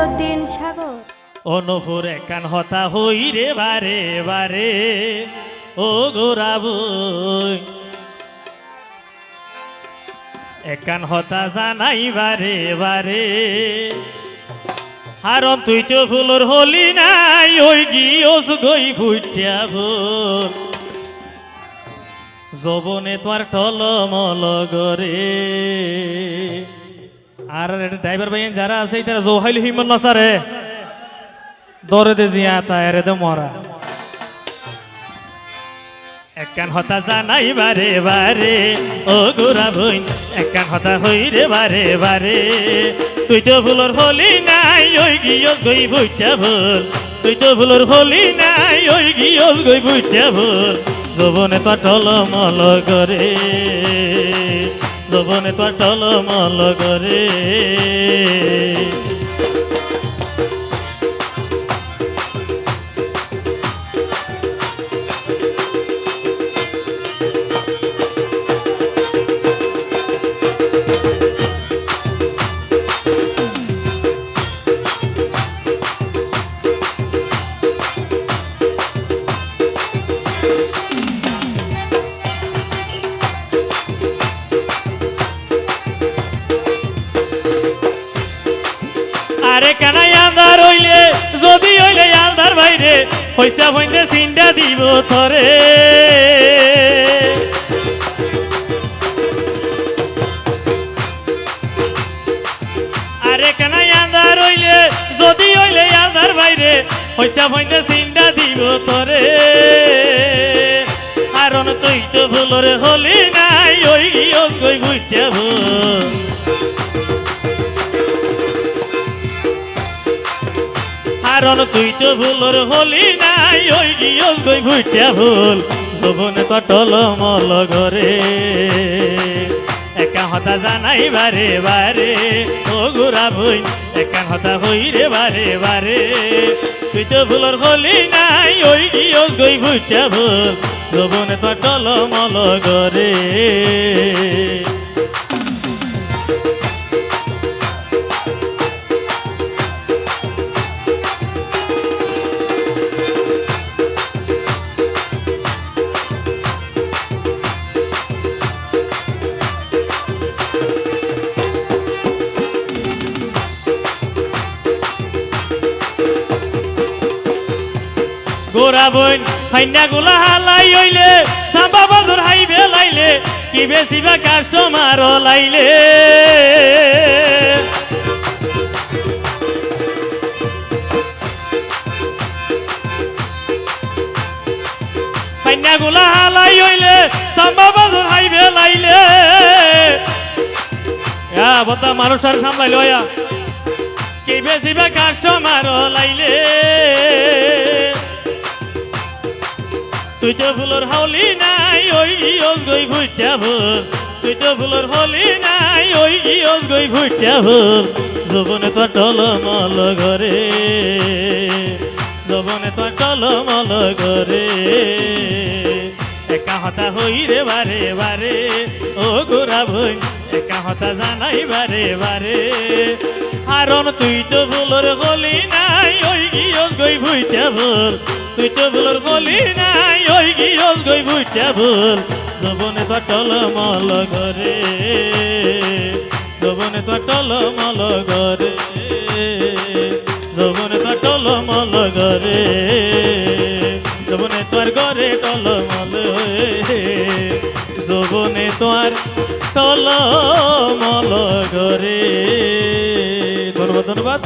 মইনুদ্দিন সাগর। অনুপুর একান হতা হই রে বারে বারে, ও গোরাবু একান হতা জানাই বারে বারে হারন তুই তো ফুলর হলি নাই, ওই গিয়স গই ফুটিয়া ফুল যবনে তোর টলমল গরে। আর ড্রাইভার ভাই যারা আছে তারা জোহাইল হিমন নসারে। দরে দে জিয়া তায়ারে দে মরা। একান হতা জানাই বারে বারে, ও গোরা বইন একান হতা হই রে বারে বারে। তুই তো ফুলর হলি নাই, ওই গিয়স গই বুইটা ভুল। তুই তো ফুলর হলি নাই, ওই গিয়স গই বুইটা ভুল। যবনে তো টলমল করে। যবনে তো টলমল করে। আরে কানাই আন্ধার হইলে, যদি হইলে আন্ধার বাইরে, পয়সা হইতে সিন্ডা দিব হইলে, যদি পয়সা হইতে সিন্ডা দিব তোরে কারণ তুই তো ভুলরে হলি নাই, ওই ওই গই বুঝতে ভুল। কারণ তুই তো ভুলর হলি নাই, ওই গিয়স গই ভুইটা ভুল। যবনে তো টলমল ঘরে। একা হতা জানাই বারে বারে, ও গোরা ভুই, একা হতা হই রে বারে বারে। তুই তো ভুলর হলি নাই, ওই গিয়স গই ভুইটা ভুল। যবনে তো টলমল ঘরে। গোরা বইন ফাইনা গুলা হালাই হইলে, সাম্বা বাদর হাইবে লাইলে, কি বেশি বা কাস্টমার লাইলে। ফাইনা গুলা হালাই হইলে, সাম্বা বাদর হাইবে লাইলে। বতা মানুষ আর সামলাইলো কি বেশি বা কাস্টমার লাইলে। তুই তো ফুলর হলি নাই, ওই ইয়স গই ভুইটা ভুল তুই তো ফুলর হলি নাই, ওই ইয়স গই ভুইটা ভুল যবনে তো টলমল ঘরে, যবনে তো টলমল ঘরে। একা হতা হই রে বারে বারে, ও গোরা ভই, একা হতা জানাই বারে বারে। কারণ তুই তো ফুলর গলি নাই, ওই গিয়স গই ভুইটা ভুল। তুই তো ফুলর গলি নাই, ওই গিয়স গই ভুইটা ভুল। যবনে তো টলমল ঘরে, যবনে তো টলমল ঘরে, যবনে তো টলমল ঘরে, যবনে তোর ঘরে টলমল যবনে তোর টলমল ঘরে। ধন্যবাদ।